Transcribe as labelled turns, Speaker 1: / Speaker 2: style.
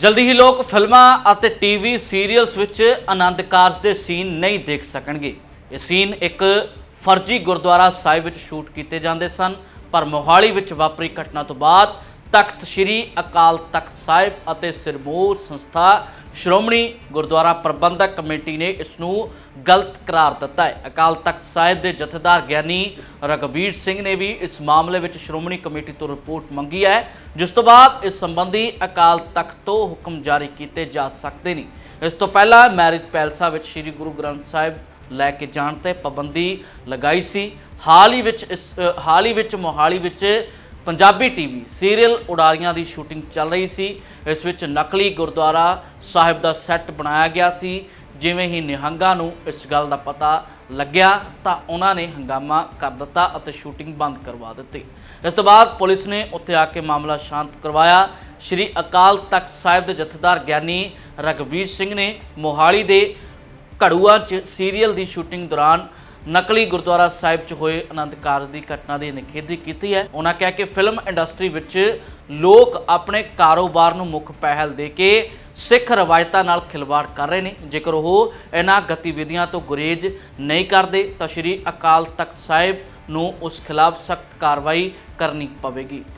Speaker 1: ਜਲਦੀ ਹੀ ਲੋਕ ਫਿਲਮਾਂ ਅਤੇ ਟੀਵੀ ਸੀਰੀਅਲਸ ਵਿੱਚ ਆਨੰਦ ਕਾਰਜ ਦੇ ਸੀਨ ਨਹੀਂ ਦੇਖ ਸਕਣਗੇ। ਇਹ ਸੀਨ ਇੱਕ ਫਰਜ਼ੀ ਗੁਰਦੁਆਰਾ ਸਾਹਿਬ ਵਿੱਚ ਸ਼ੂਟ ਕੀਤੇ ਜਾਂਦੇ ਸਨ, ਪਰ ਮੋਹਾਲੀ ਵਿੱਚ ਵਾਪਰੀ ਘਟਨਾ ਤੋਂ ਬਾਅਦ ਤਖਤ ਸ੍ਰੀ ਅਕਾਲ ਤਖਤ ਸਾਹਿਬ ਅਤੇ ਸਿਰਮੌਰ ਸੰਸਥਾ ਸ਼੍ਰੋਮਣੀ ਗੁਰਦੁਆਰਾ ਪ੍ਰਬੰਧਕ ਕਮੇਟੀ ਨੇ ਇਸ ਨੂੰ ਗਲਤ ਕਰਾਰ ਦਿੱਤਾ ਹੈ। ਅਕਾਲ ਤਖਤ ਸਾਹਿਬ ਦੇ ਜਥੇਦਾਰ ਗਿਆਨੀ ਰਗਵੀਰ ਸਿੰਘ ਨੇ ਵੀ ਇਸ ਮਾਮਲੇ ਵਿੱਚ ਸ਼੍ਰੋਮਣੀ ਕਮੇਟੀ ਤੋਂ ਰਿਪੋਰਟ ਮੰਗੀ ਹੈ, ਜਿਸ ਤੋਂ ਬਾਅਦ ਇਸ ਸੰਬੰਧੀ ਅਕਾਲ ਤਖਤ ਤੋਂ ਹੁਕਮ ਜਾਰੀ ਕੀਤੇ ਜਾ ਸਕਦੇ ਨੇ। ਇਸ ਤੋਂ ਪਹਿਲਾਂ ਮੈਰਿਜ ਪੈਲਸਾ ਵਿੱਚ ਸ੍ਰੀ ਗੁਰੂ ਗ੍ਰੰਥ ਸਾਹਿਬ ਲੈ ਕੇ ਜਾਣ ਤੇ ਪਾਬੰਦੀ ਲਗਾਈ ਸੀ। ਹਾਲ ਹੀ ਵਿੱਚ ਇਸ ਹਾਲ ਹੀ ਵਿੱਚ ਮੋਹਾਲੀ ਵਿੱਚ ਪੰਜਾਬੀ ਟੀਵੀ ਸੀਰੀਅਲ ਉਡਾਰੀਆਂ ਦੀ ਸ਼ੂਟਿੰਗ ਚੱਲ ਰਹੀ ਸੀ। ਇਸ ਵਿੱਚ ਨਕਲੀ ਗੁਰਦੁਆਰਾ ਸਾਹਿਬ ਦਾ ਸੈੱਟ ਬਣਾਇਆ ਗਿਆ ਸੀ। ਜਿਵੇਂ ਹੀ ਨਿਹੰਗਾਂ ਨੂੰ ਇਸ ਗੱਲ ਦਾ ਪਤਾ ਲੱਗਿਆ ਤਾਂ ਉਹਨਾਂ ਨੇ ਹੰਗਾਮਾ ਕਰ ਦਿੱਤਾ ਅਤੇ ਸ਼ੂਟਿੰਗ ਬੰਦ ਕਰਵਾ ਦਿੱਤੀ। ਇਸ ਤੋਂ ਬਾਅਦ ਪੁਲਿਸ ਨੇ ਉੱਥੇ ਆ ਕੇ ਮਾਮਲਾ ਸ਼ਾਂਤ ਕਰਵਾਇਆ। ਸ਼੍ਰੀ ਅਕਾਲ ਤਖਤ ਸਾਹਿਬ ਦੇ ਜਥੇਦਾਰ ਗਿਆਨੀ ਰਗਵੀਰ ਸਿੰਘ ਨੇ ਮੋਹਾਲੀ ਦੇ ਘੜੂਆ 'ਚ ਸੀਰੀਅਲ ਦੀ ਸ਼ੂਟਿੰਗ ਦੌਰਾਨ ਨਕਲੀ ਗੁਰਦੁਆਰਾ ਸਾਹਿਬ 'ਚ ਹੋਏ ਆਨੰਦ ਕਾਰਜ ਦੀ ਘਟਨਾ ਦੀ ਨਿਖੇਧੀ ਕੀਤੀ ਹੈ। ਉਹਨਾਂ ਕਿਹਾ ਕਿ ਫਿਲਮ ਇੰਡਸਟਰੀ ਵਿੱਚ ਲੋਕ ਆਪਣੇ ਕਾਰੋਬਾਰ ਨੂੰ ਮੁੱਖ ਪਹਿਲ ਦੇ ਕੇ ਸਿੱਖ ਰਵਾਇਤਾਂ ਨਾਲ ਖਿਲਵਾੜ ਕਰ ਰਹੇ ਨੇ। ਜੇਕਰ ਉਹ ਇਹਨਾਂ ਗਤੀਵਿਧੀਆਂ ਤੋਂ ਗੁਰੇਜ਼ ਨਹੀਂ ਕਰਦੇ, ਤਾਂ ਸ਼੍ਰੀ ਅਕਾਲ ਤਖਤ ਸਾਹਿਬ ਨੂੰ ਉਸ ਖਿਲਾਫ ਸਖਤ ਕਾਰਵਾਈ ਕਰਨੀ ਪਵੇਗੀ।